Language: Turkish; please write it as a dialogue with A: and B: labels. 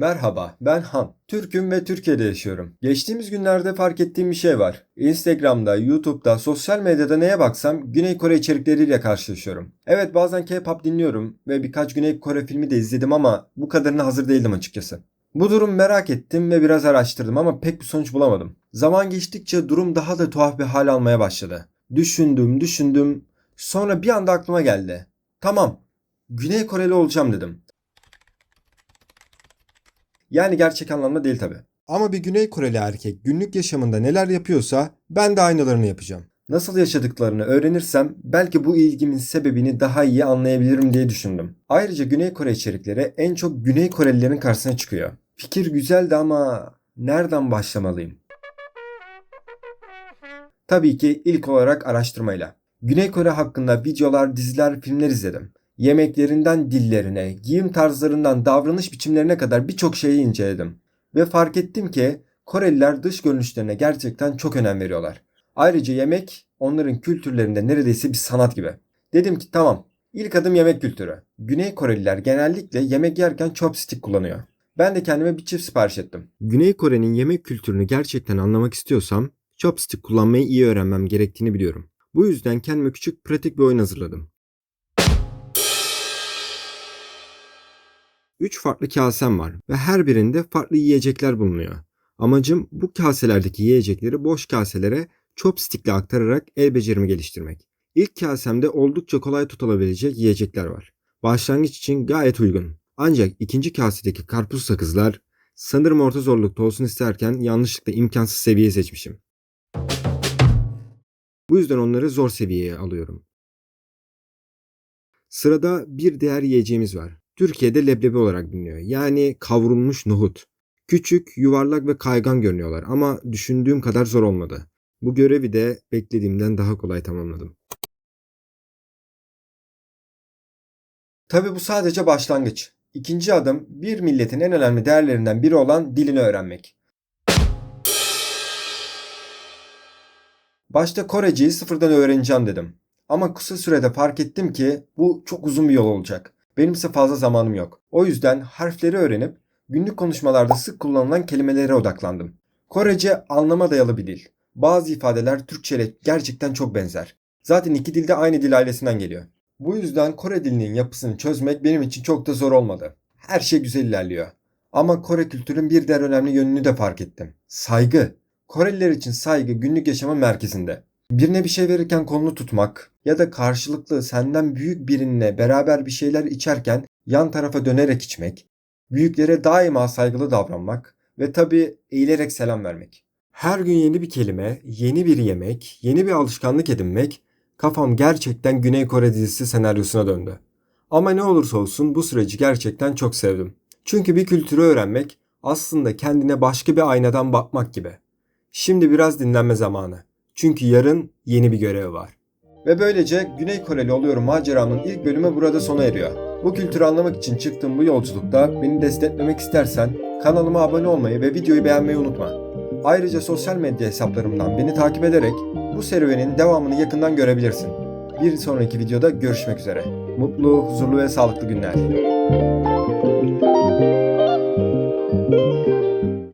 A: Merhaba, ben Han. Türk'üm ve Türkiye'de yaşıyorum. Geçtiğimiz günlerde fark ettiğim bir şey var. Instagram'da, YouTube'da, sosyal medyada neye baksam Güney Kore içerikleriyle karşılaşıyorum. Evet bazen K-pop dinliyorum ve birkaç Güney Kore filmi de izledim ama bu kadarına hazır değildim açıkçası. Bu durum merak ettim ve biraz araştırdım ama pek bir sonuç bulamadım. Zaman geçtikçe durum daha da tuhaf bir hal almaya başladı. Düşündüm, düşündüm. Sonra bir anda aklıma geldi. Tamam, Güney Koreli olacağım dedim. Yani gerçek anlamda değil tabi. Ama bir Güney Koreli erkek günlük yaşamında neler yapıyorsa ben de aynılarını yapacağım. Nasıl yaşadıklarını öğrenirsem belki bu ilgimin sebebini daha iyi anlayabilirim diye düşündüm. Ayrıca Güney Kore içerikleri en çok Güney Korelilerin karşısına çıkıyor. Fikir güzeldi ama nereden başlamalıyım? Tabii ki ilk olarak araştırmayla. Güney Kore hakkında videolar, diziler, filmler izledim. Yemeklerinden dillerine, giyim tarzlarından davranış biçimlerine kadar birçok şeyi inceledim. Ve fark ettim ki Koreliler dış görünüşlerine gerçekten çok önem veriyorlar. Ayrıca yemek onların kültürlerinde neredeyse bir sanat gibi. Dedim ki tamam ilk adım yemek kültürü. Güney Koreliler genellikle yemek yerken chopstick kullanıyor. Ben de kendime bir çift sipariş ettim. Güney Kore'nin yemek kültürünü gerçekten anlamak istiyorsam chopstick kullanmayı iyi öğrenmem gerektiğini biliyorum. Bu yüzden kendime küçük pratik bir oyun hazırladım. 3 farklı kasem var ve her birinde farklı yiyecekler bulunuyor. Amacım bu kaselerdeki yiyecekleri boş kaselere chopstickle aktararak el becerimi geliştirmek. İlk kasemde oldukça kolay tutulabilecek yiyecekler var. Başlangıç için gayet uygun. Ancak ikinci kasedeki karpuz sakızlar sanırım orta zorlukta olsun isterken yanlışlıkla imkansız seviye seçmişim. Bu yüzden onları zor seviyeye alıyorum. Sırada bir diğer yiyeceğimiz var. Türkiye'de leblebi olarak biliniyor. Yani kavrulmuş nohut. Küçük, yuvarlak ve kaygan görünüyorlar ama düşündüğüm kadar zor olmadı. Bu görevi de beklediğimden daha kolay tamamladım. Tabi bu sadece başlangıç. İkinci adım bir milletin en önemli değerlerinden biri olan dilini öğrenmek. Başta Koreceyi sıfırdan öğreneceğim dedim. Ama kısa sürede fark ettim ki bu çok uzun bir yol olacak. Benimse fazla zamanım yok. O yüzden harfleri öğrenip günlük konuşmalarda sık kullanılan kelimelere odaklandım. Korece anlama dayalı bir dil. Bazı ifadeler Türkçe ile gerçekten çok benzer. Zaten iki dil de aynı dil ailesinden geliyor. Bu yüzden Kore dilinin yapısını çözmek benim için çok da zor olmadı. Her şey güzel ilerliyor. Ama Kore kültürün bir diğer önemli yönünü de fark ettim. Saygı. Koreliler için saygı günlük yaşamın merkezinde. Birine bir şey verirken kolunu tutmak ya da karşılıklı senden büyük birinle beraber bir şeyler içerken yan tarafa dönerek içmek, büyüklere daima saygılı davranmak ve tabii eğilerek selam vermek. Her gün yeni bir kelime, yeni bir yemek, yeni bir alışkanlık edinmek kafam gerçekten Güney Kore dizisi senaryosuna döndü. Ama ne olursa olsun bu süreci gerçekten çok sevdim. Çünkü bir kültürü öğrenmek aslında kendine başka bir aynadan bakmak gibi. Şimdi biraz dinlenme zamanı. Çünkü yarın yeni bir görev var. Ve böylece Güney Koreli oluyorum maceramın ilk bölümü burada sona eriyor. Bu kültürü anlamak için çıktığım bu yolculukta beni desteklemek istersen kanalıma abone olmayı ve videoyu beğenmeyi unutma. Ayrıca sosyal medya hesaplarımdan beni takip ederek bu serüvenin devamını yakından görebilirsin. Bir sonraki videoda görüşmek üzere. Mutlu, huzurlu ve sağlıklı günler.